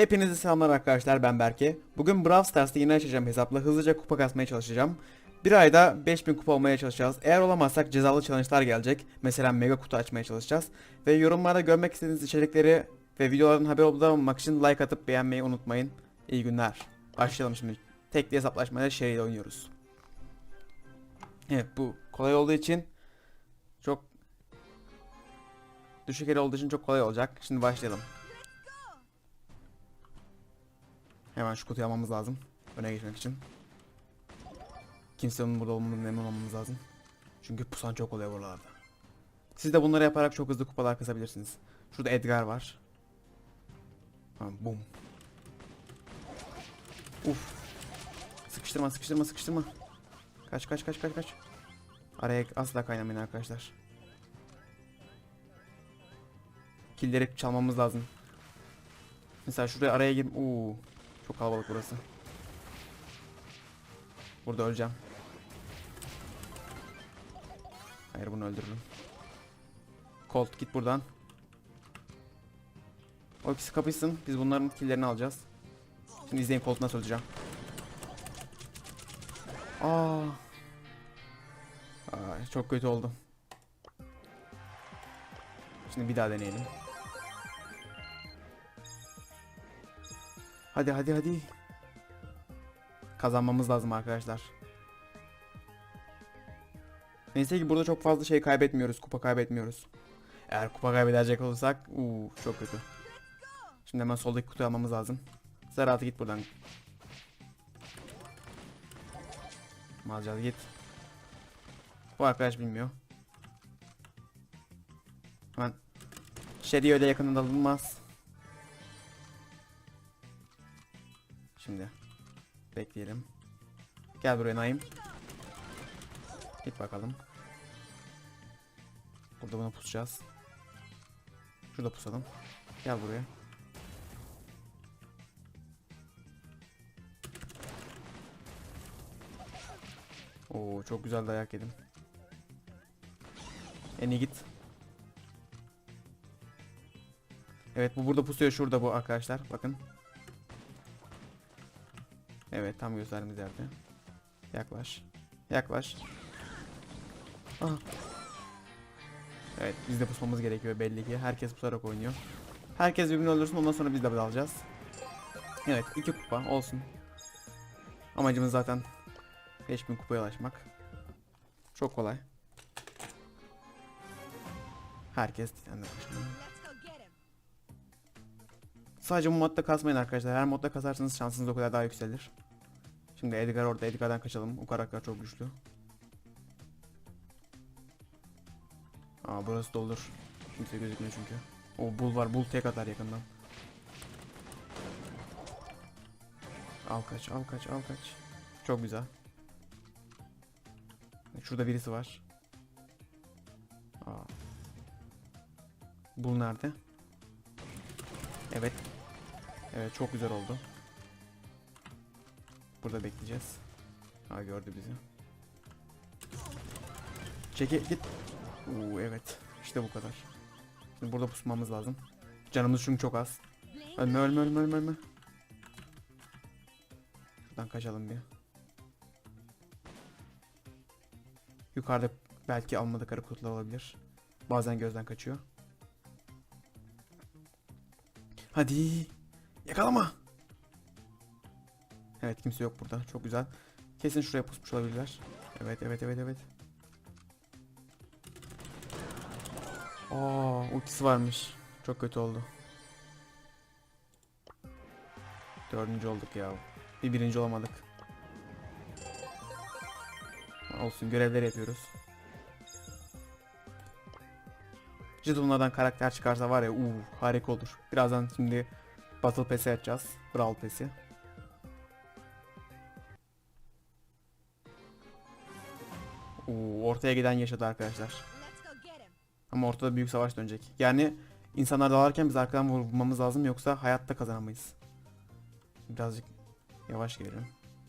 Hepinize selamlar arkadaşlar ben Berke. Bugün Brawl Stars'ta yeni açacağım hesapla hızlıca kupa kasmaya çalışacağım. Bir ayda 5000 kupa olmaya çalışacağız. Eğer olamazsak cezalı challenge'lar gelecek. Mesela mega kutu açmaya çalışacağız. Ve yorumlarda görmek istediğiniz içerikleri ve videoların haber olmamak için like atıp beğenmeyi unutmayın. İyi günler. Başlayalım şimdi. Tekli hesaplaşmada Sherry oynuyoruz. Evet bu kolay olduğu için çok düşük el olduğu için çok kolay olacak. Şimdi başlayalım. Hemen şu kutuyu almamız lazım. Öne geçmek için. Kimsenin burada olmamızın emin olmamız lazım. Çünkü pusan çok oluyor buralarda. Siz de bunları yaparak çok hızlı kupalar kasabilirsiniz. Şurada Edgar var. Tamam, boom. Uf. Sıkıştırma, sıkıştırma, sıkıştırma. Kaç, kaç, kaç, kaç, kaç. Araya asla kaynamayın arkadaşlar. Killleri çalmamız lazım. Mesela şuraya araya gir. Uuu. Çok kalabalık burası. Burada öleceğim. Hayır bunu öldürürüm. Colt git buradan. O ikisi kapışsın. Biz bunların killerini alacağız. Şimdi izleyin Colt nasıl öleceğim. Aa. Aa, çok kötü oldu. Şimdi bir daha deneyelim. Hadi hadi hadi. Kazanmamız lazım arkadaşlar. Neyse ki burada çok fazla şey kaybetmiyoruz. Kupa kaybetmiyoruz. Eğer kupa kaybedecek olursak uuu çok kötü. Şimdi hemen soldaki kutuyu almamız lazım. Serhat'ı git buradan. Malcal git. Bu arkadaş bilmiyor. Hemen Sherry öyle yakından alınmaz. Şimdi bekleyelim. Gel buraya Naim. Git bakalım. Burada bunu pusacağız. Şurada pusalım. Gel buraya. Oo çok güzel dayak yedim. En iyi git. Evet bu burada pusuyor şurada bu arkadaşlar. Bakın. Evet tam gösterdiğimiz yerde. Yaklaş. Yaklaş. Aha. Evet biz de pusmamız gerekiyor belli ki. Herkes pusarak oynuyor. Herkes birbirini öldürsün ondan sonra biz de alacağız. Evet iki kupa olsun. Amacımız zaten 5000 kupaya ulaşmak. Çok kolay. Herkes başına. Sadece bu modda kasmayın arkadaşlar. Her modda kasarsanız şansınız o kadar daha yükselir. Şimdi Edgar orada. Edgar'dan kaçalım. O karakter çok güçlü. Aa burası doldur. Kimse gözükmüyor çünkü. O bul var. Bul tek atar yakından. Al kaç, al kaç, al kaç. Çok güzel. Şurada birisi var. Aa. Bul nerede? Evet. Evet çok güzel oldu. Burada bekleyeceğiz. Ha gördü bizi. Çeki git. Oo evet. İşte bu kadar. Şimdi burada pusmamız lazım. Canımız çünkü çok az. Ölme ölme ölme ölme ölme. Şuradan kaçalım bir. Yukarıda belki almadık kara kutular olabilir. Bazen gözden kaçıyor. Hadi. Yakalama. Evet kimse yok burada. Çok güzel. Kesin şuraya pusmuş olabilirler. Evet evet evet evet. Aa ultisi varmış. Çok kötü oldu. Dördüncü olduk ya. Bir birinci olamadık. Olsun görevler yapıyoruz. Jetonlardan karakter çıkarsa var ya uuu harika olur. Birazdan şimdi Battle Pass'i açacağız. Brawl Pass'i. Ortaya giden yaşadı arkadaşlar. Ama ortada büyük savaş dönecek. Yani insanlar dalarken biz arkadan vurmamız lazım yoksa hayatta kazanamayız. Birazcık yavaş gelelim.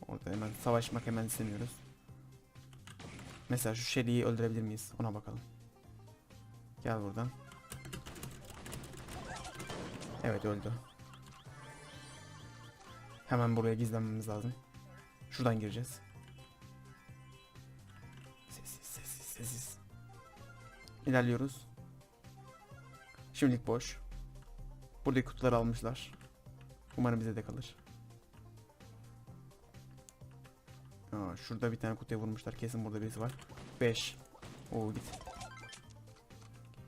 Orada hemen savaşmak hemen istemiyoruz. Mesela şu Shelly'yi öldürebilir miyiz? Ona bakalım. Gel buradan. Evet öldü. Hemen buraya gizlenmemiz lazım. Şuradan gireceğiz. İlerliyoruz. Şimdilik boş. Buradaki kutuları almışlar. Umarım bize de kalır. Aa, şurada bir tane kutuya vurmuşlar. Kesin burada birisi var. 5. Oo git.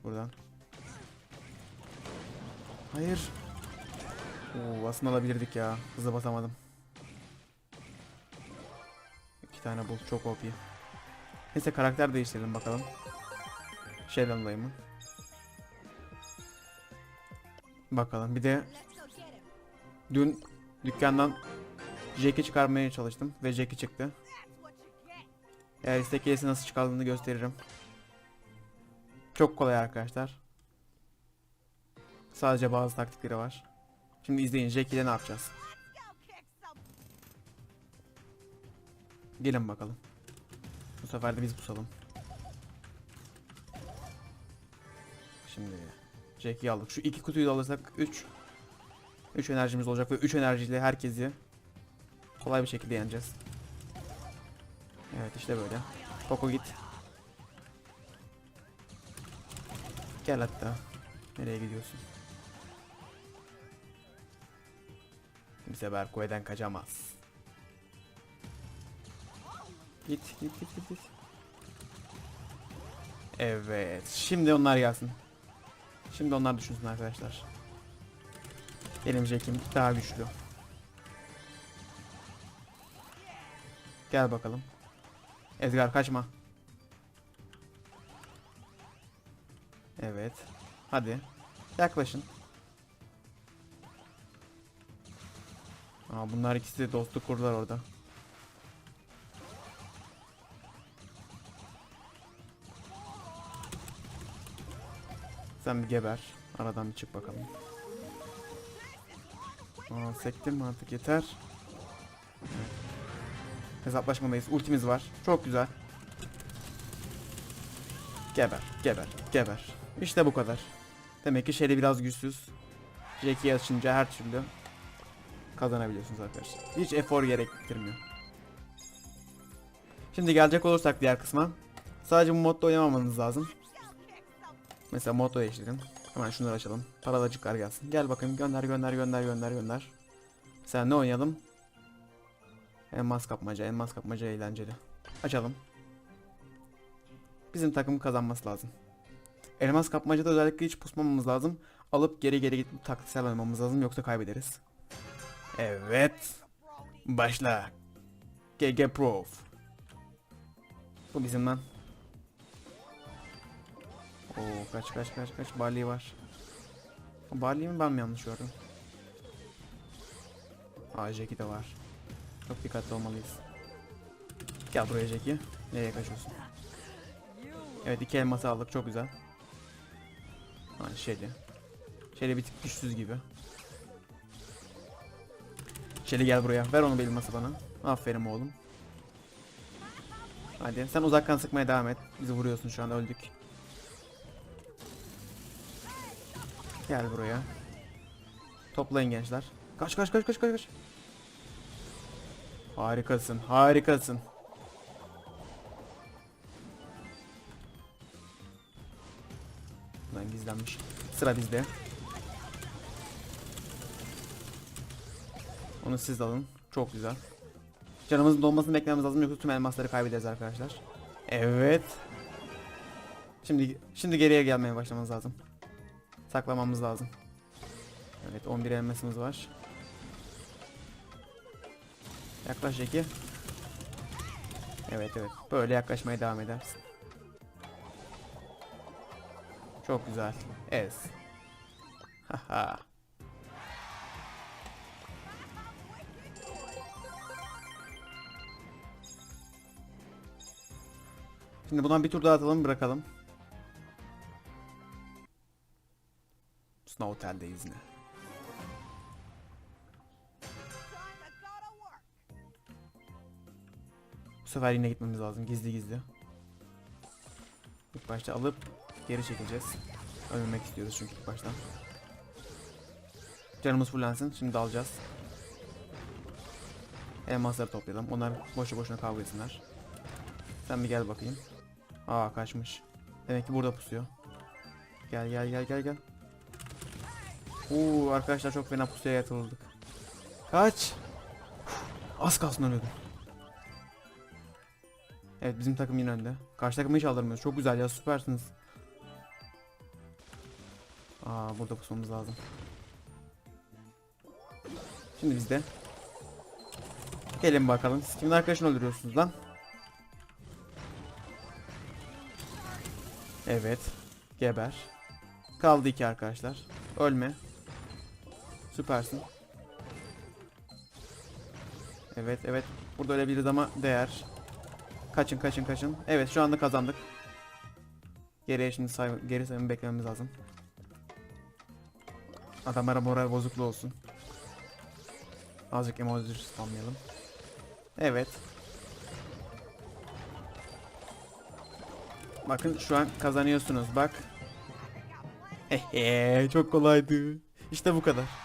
Buradan. Hayır. Oo aslında alabilirdik ya. Hızlı basamadım. İki tane bul. Çok OP. Neyse karakter değiştirelim bakalım. Şeyden dolayı mı? Bakalım. Bir de dün dükkandan Jack'i çıkarmaya çalıştım ve Jack'i çıktı. Eğer istek nasıl çıkardığını gösteririm. Çok kolay arkadaşlar. Sadece bazı taktikleri var. Şimdi izleyin Jack ile ne yapacağız. Gelin bakalım. Bu sefer de biz pusalım. Şimdi Jack'i aldık. Şu iki kutuyu da alırsak 3 3 enerjimiz olacak ve 3 enerjiyle herkesi kolay bir şekilde yeneceğiz. Evet işte böyle. Poco git. Gel hatta. Nereye gidiyorsun? Kimse Berko'dan kaçamaz. Git git git git. Evet. Şimdi onlar gelsin. Şimdi onlar düşünsün arkadaşlar. Benim Jack'im daha güçlü. Gel bakalım. Edgar kaçma. Evet. Hadi. Yaklaşın. Aa, bunlar ikisi de dostluk kurdular orada. Sen bir geber. Aradan bir çık bakalım. Aa, sektim artık yeter. Evet. Hesaplaşmadayız. Ultimiz var. Çok güzel. Geber, geber, geber. İşte bu kadar. Demek ki Shelly biraz güçsüz. Jack'i açınca her türlü kazanabiliyorsunuz arkadaşlar. Hiç efor gerektirmiyor. Şimdi gelecek olursak diğer kısma. Sadece bu modda oynamamanız lazım. Mesela modda değiştirin. Hemen şunları açalım. Paralacıklar gelsin. Gel bakayım gönder gönder gönder gönder gönder. Sen ne oynayalım? Elmas kapmaca, elmas kapmaca eğlenceli. Açalım. Bizim takım kazanması lazım. Elmas kapmacada özellikle hiç pusmamamız lazım. Alıp geri geri gidip taktiksel oynamamız lazım yoksa kaybederiz. Evet. Başla. GG Prof. Bu bizim lan. Oo kaç kaç kaç kaç Barley var. Barley mi ben mi yanlış gördüm? Aa Jackie de var. Çok dikkatli olmalıyız. Gel buraya Jackie. Nereye kaçıyorsun? Evet iki elması aldık çok güzel. Ha Shelly. Shelly bir tık güçsüz gibi. Shelly gel buraya. Ver onu bir elması bana. Aferin oğlum. Hadi sen uzaktan sıkmaya devam et. Bizi vuruyorsun şu anda öldük. Gel buraya. Toplayın gençler. Kaç kaç kaç kaç kaç kaç. Harikasın, harikasın. Lan gizlenmiş. Sıra bizde. Onu siz alın. Çok güzel. Canımızın dolmasını beklememiz lazım yoksa tüm elmasları kaybederiz arkadaşlar. Evet. Şimdi şimdi geriye gelmeye başlamamız lazım. Saklamamız lazım. Evet 11 elmasımız var. Yaklaş Jackie. Evet evet. Böyle yaklaşmaya devam edersin. Çok güzel. Ez. Haha. Şimdi bundan bir tur daha atalım bırakalım. Snow Hotel'deyiz yine. Bu sefer yine gitmemiz lazım gizli gizli. İlk başta alıp geri çekeceğiz. Ölmemek istiyoruz çünkü ilk baştan. Canımız fullensin. Şimdi alacağız. Elmasları toplayalım. Onlar boşu boşuna kavga etsinler. Sen bir gel bakayım. Aa kaçmış. Demek ki burada pusuyor. Gel gel gel gel gel. Oo arkadaşlar çok fena pusuya yatıldık. Kaç. Az kalsın ölüyordum. Evet bizim takım yine önde. Karşı takımı hiç aldırmıyoruz. Çok güzel ya süpersiniz. Aa burada pusmamız lazım. Şimdi bizde. Gelin bakalım. Siz kimin arkadaşını öldürüyorsunuz lan? Evet. Geber. Kaldı iki arkadaşlar. Ölme. Süpersin. Evet evet. Burada ölebiliriz ama değer. Kaçın kaçın kaçın. Evet şu anda kazandık. Geriye şimdi say geri sayımı beklememiz lazım. Adamlara moral bozukluğu olsun. Azıcık emoji spamlayalım. Evet. Bakın şu an kazanıyorsunuz bak. Hehe çok kolaydı. İşte bu kadar.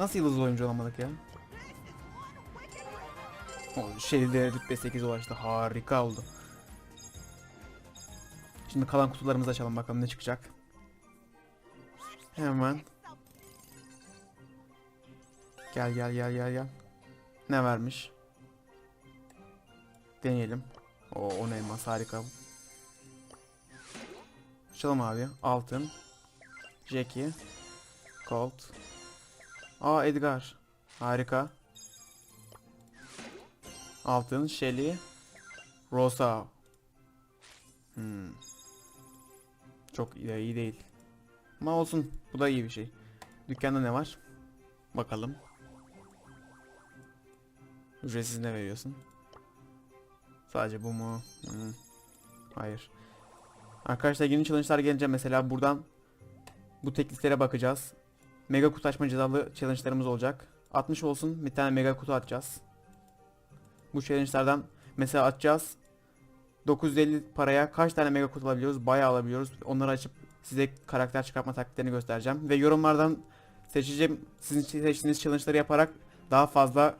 Nasıl yıldız oyuncu olamadık ya? O şeyde rütbe 8 ulaştı. Harika oldu. Şimdi kalan kutularımızı açalım bakalım ne çıkacak. Hemen. Gel gel gel gel gel. Ne vermiş? Deneyelim. O, o ne elmas harika. Açalım abi. Altın. Jackie. Colt. Aa Edgar. Harika. Altın. Shelly. Rosa. Hmm. Çok iyi, değil. Ama olsun. Bu da iyi bir şey. Dükkanda ne var? Bakalım. Ücretsiz ne veriyorsun? Sadece bu mu? Hmm. Hayır. Arkadaşlar yeni challenge'lar gelince mesela buradan bu tekliklere bakacağız. Mega kutu açma cezalı challenge'larımız olacak. 60 olsun bir tane mega kutu atacağız. Bu challenge'lardan mesela atacağız. 950 paraya kaç tane mega kutu alabiliyoruz? Bayağı alabiliyoruz. Onları açıp size karakter çıkartma taktiklerini göstereceğim. Ve yorumlardan seçeceğim sizin seçtiğiniz challenge'ları yaparak daha fazla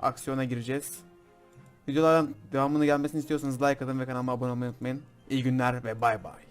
aksiyona gireceğiz. Videolardan devamını gelmesini istiyorsanız like atın ve kanalıma abone olmayı unutmayın. İyi günler ve bay bay.